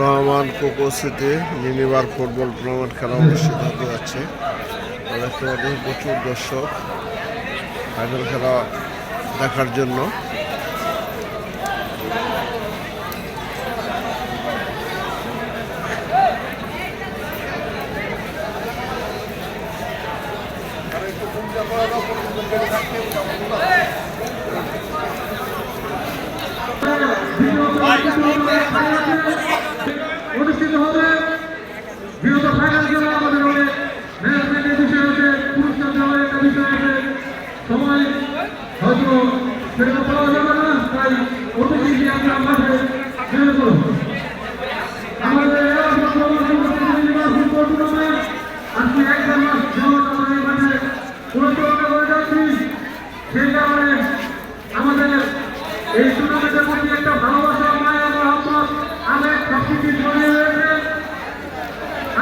Rahman Koko city mini bar football tournament খেলা অনুষ্ঠিত হতে যাচ্ছে। দেখতে প্রচুর দর্শক ফাইনাল খেলা দেখার জন্য। অনুষ্ঠিত বিগত ফাইনাল খেলা আমাদের অনেক ম্যানেজমেন্টের বিষয় আছে পুরস্কার দেওয়ার একটা পাওয়া যাবে না, তাই অতিথি দিয়ে আমরা মাঠে বের করব আমাদের আজকে এক এই কারণে আমাদের এই টুর্নামেন্ট